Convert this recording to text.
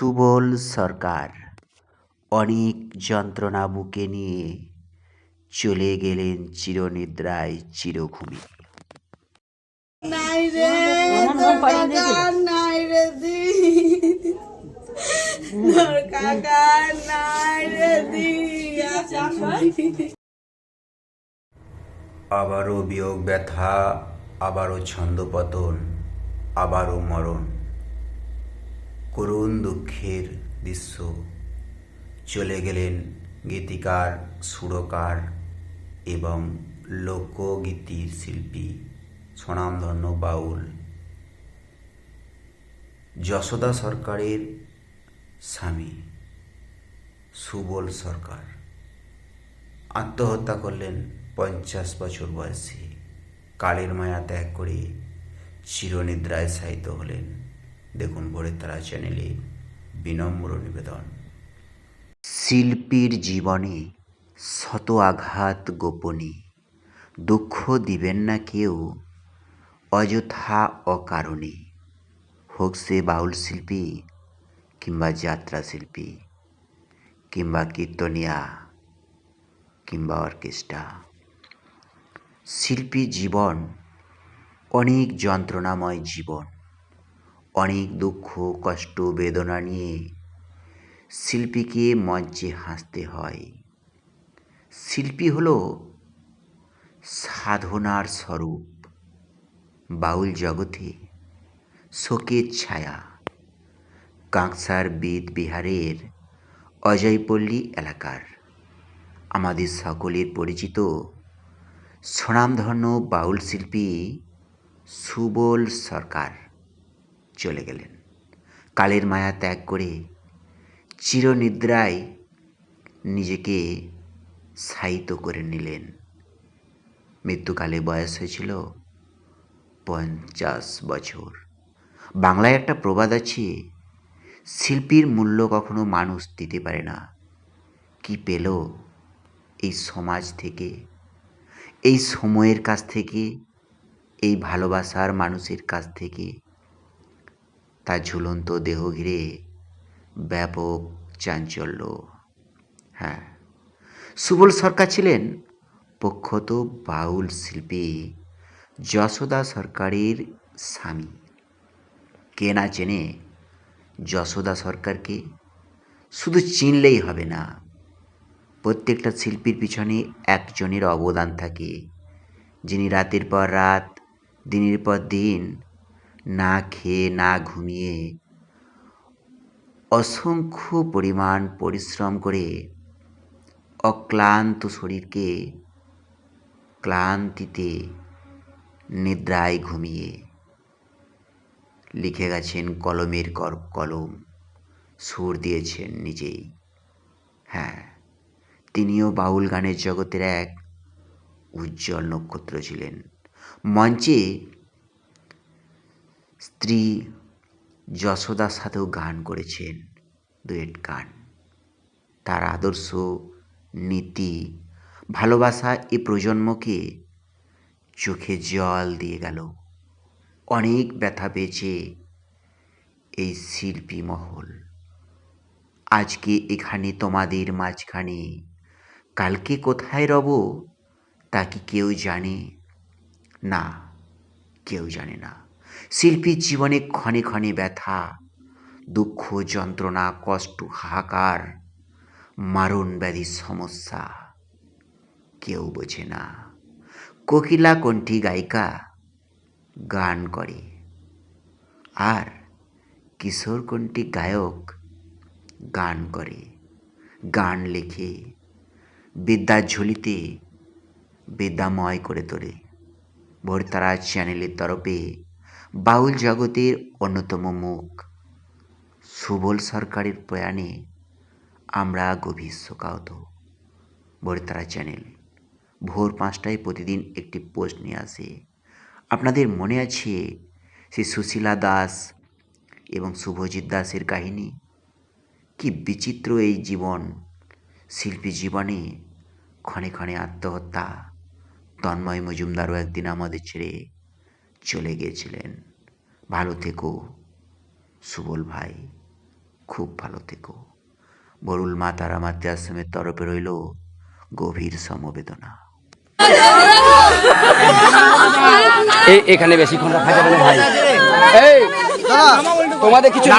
সুবল সরকার। অনেক যন্ত্রণা বুকে নিয়ে চলে গেলেন চিরনিদ্রায় চিরঘুমে। আবারও বিয়োগ ব্যথা আবারও ছন্দপতন আবারও মরণ। করুণ দুঃখের দৃশ্য। চলে গেলেন গীতিকার সুরকার এবং লোকগীতির শিল্পী স্বনামধন্য বাউল। যশোদা সরকারের স্বামী সুবল সরকার। আত্মহত্যা করলেন পঞ্চাশ বছর বয়সে। কালের মায়া ত্যাগ করে চিরনিদ্রায় শায়িত হলেন। দেখুন ভোরের তারা চ্যানেলে বিনম্র নিবেদন। শিল্পীর জীবনে শত আঘাত গোপনে, দুঃখ দিবেন না কেউ, অযথা অকারণে। হোক সে বাউল শিল্পী কিংবা যাত্রা শিল্পী কিংবা কীর্তনিয়া কিংবা অর্কেস্ট্রা। শিল্পী জীবন অনেক যন্ত্রণাময় জীবন। অনেক দুঃখ, কষ্ট, বেদনা নিয়ে শিল্পীকে মঞ্চে হাসতে হয়। শিল্পী হলো সাধনার স্বরূপ, বাউল জগতে শোকের ছায়া, কাঁকসার বিদ বিহারের অজয়পল্লী এলাকার। আমাদের সকলের পরিচিত স্বনামধন্য বাউল শিল্পী সুবল সরকার। চলে গেলেন। কালের মায়া ত্যাগ করে চিরনিদ্রায় নিজেকে শায়িত করে নিলেন। মৃত্যুকালে বয়স হয়েছিল পঞ্চাশ বছর। বাংলায় একটা প্রবাদ আছে, শিল্পীর মূল্য কখনো মানুষ দিতে পারে না। কি পেল এই সমাজ থেকে? এই সময়ের কাছ থেকে? এই ভালোবাসার মানুষের কাছ থেকে? তার ঝুলন্ত দেহ ঘিরে ব্যাপক চাঞ্চল্য। হ্যাঁ সুবল সরকার ছিলেন প্রখ্যাত বাউল শিল্পী যশোদা সরকারের স্বামী। কে না চেনে যশোদা সরকারকে? শুধু চিনলেই হবে না, প্রত্যেকটা শিল্পীর পিছনে একজনের অবদান থাকে। যিনি রাতের পর রাত, দিনের পর দিন না খেয়ে না ঘুমিয়ে অসংখ্য পরিমাণ পরিশ্রম করে অক্লান্ত শরীরকে ক্লান্তিতে নিদ্রায় ঘুমিয়ে লিখে গেছেন কলমের কলম, সুর দিয়েছেন নিজেই। হ্যাঁ তিনিও বাউল গানের জগতের এক উজ্জ্বল নক্ষত্র ছিলেন। মঞ্চে স্ত্রী যশোদার সাথেও গান করেছেন ডুয়েট গান। তার আদর্শ, নীতি, ভালোবাসা এ প্রজন্মকে চোখে জল দিয়ে গেল। অনেক ব্যথা পেয়েছে এই শিল্পী মহল। আজকে এখানে তোমাদের মাঝখানে। কালকে কোথায় রব, তা কি কেউ জানে? না, কেউ জানে না। শিল্পীর জীবনে ক্ষণে ক্ষণে ব্যথা, দুঃখ, যন্ত্রণা, কষ্ট, হাহাকার, মারণ ব্যাধির সমস্যা। কেউ বোঝে না। কোকিলা কণ্ঠী গায়িকা গান করে। আর কিশোর কণ্ঠী গায়ক গান করে। গান লেখে। বিদ্যার ঝুলিতে বিদ্যাময় করে তোলে। ভোরতারা চ্যানেলের তরফে বাউল জগতের অন্যতম মুখ। সুবল সরকারের প্রয়াণে আমরা গভীর শোকাহত। ভোরতারা চ্যানেল, ভোর পাঁচটায় প্রতিদিন একটি পোস্ট নিয়ে আসে। আপনাদের মনে আছে সে সুশীলা দাস এবং শুভজিৎ দাসের কাহিনী? কি বিচিত্র এই জীবন, শিল্পী জীবনে ক্ষণে ক্ষণে আত্মহত্যা, তন্ময় মজুমদারও একদিন আমাদের ছেড়ে চলে গিয়েছিলেন। ভালো থেকো সুবল ভাই খুব ভালো থেকো। বরুল মা তারা মাতৃ আশ্রমের তরফে রইল গভীর সমবেদনা। এখানে বেশিক্ষণ রাখা যাবে না ভাই। তোমাদের কিছু